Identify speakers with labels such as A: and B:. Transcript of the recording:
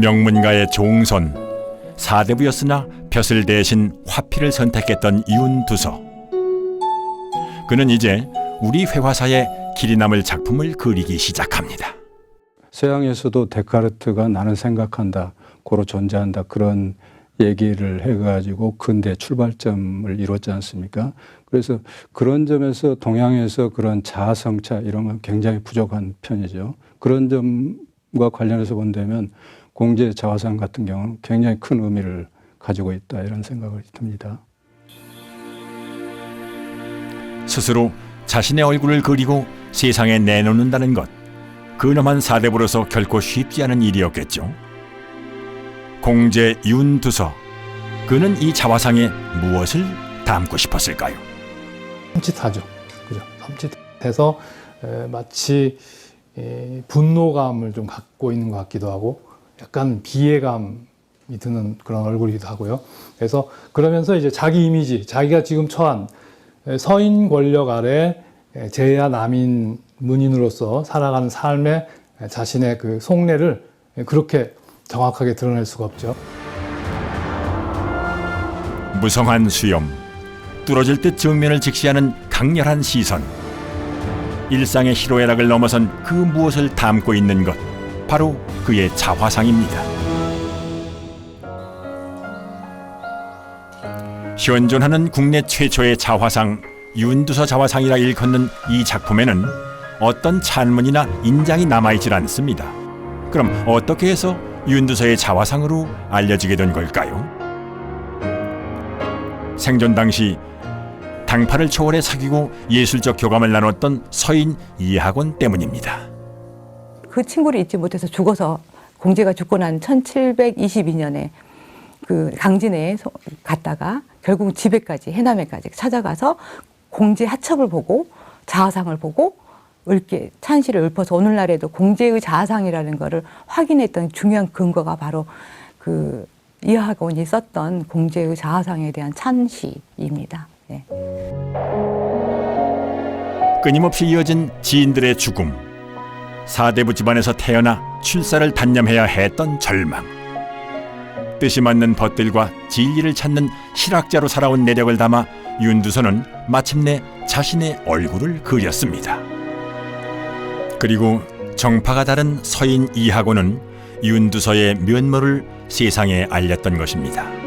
A: 명문가의 종손 사대부였으나 벼슬 대신 화피를 선택했던 윤두서. 그는 이제 우리 회화사에 길이 남을 작품을 그리기 시작합니다.
B: 서양에서도 데카르트가 나는 생각한다, 고로 존재한다 그런 얘기를 해가지고 근대 출발점을 이뤘지 않습니까? 그래서 그런 점에서 동양에서 그런 자아성찰 이런 건 굉장히 부족한 편이죠. 그런 점과 관련해서 본다면 공제 자화상 같은 경우는 굉장히 큰 의미를 가지고 있다 이런 생각을 듭니다.
A: 스스로 자신의 얼굴을 그리고 세상에 내놓는다는 것. 근엄한 사대부로서 결코 쉽지 않은 일이었겠죠. 공제 윤두서. 그는 이 자화상에 무엇을 담고 싶었을까요?
C: 흠칫하죠. 그죠? 에, 마치 에, 분노감을 좀 갖고 있는 것 같기도 하고 약간 비애감 이 드는 그런 얼굴이기도 하고요. 그래서 그러면서 이제 자기 이미지, 자기가 지금 처한 에, 서인 권력 아래 에, 제야 남인 문인으로서 살아가는 삶의 에, 자신의 그 속내를 에, 그렇게 정확하게 드러낼 수가 없죠.
A: 무성한 수염, 뚫어질 듯 정면을 직시하는 강렬한 시선. 일상의 희로애락을 넘어선 그 무엇을 담고 있는 것, 바로 그의 자화상입니다. 현존하는 국내 최초의 자화상 윤두서 자화상이라 일컫는 이 작품에는 어떤 찬문이나 인장이 남아있질 않습니다. 그럼 어떻게 해서 윤두서의 자화상으로 알려지게 된 걸까요? 생존 당시 당파를 초월해 사귀고 예술적 교감을 나눴던 서인 이학원 때문입니다.
D: 그 친구를 잊지 못해서 죽어서 공제가 죽고 난 1722년에 그 강진에 소- 갔다가 결국 집에까지 해남에까지 찾아가서 공제 하첩을 보고 자화상을 보고 읊게 찬시를 읊어서 오늘날에도 공제의 자화상이라는 거를 확인했던 중요한 근거가 바로 그 이학원이 썼던 공제의 자화상에 대한 찬시입니다. 네.
A: 끊임없이 이어진 지인들의 죽음, 사대부 집안에서 태어나 출사를 단념해야 했던 절망, 뜻이 맞는 벗들과 진리를 찾는 실학자로 살아온 내력을 담아 윤두선은 마침내 자신의 얼굴을 그렸습니다. 그리고 정파가 다른 서인 이하고는 윤두서의 면모를 세상에 알렸던 것입니다.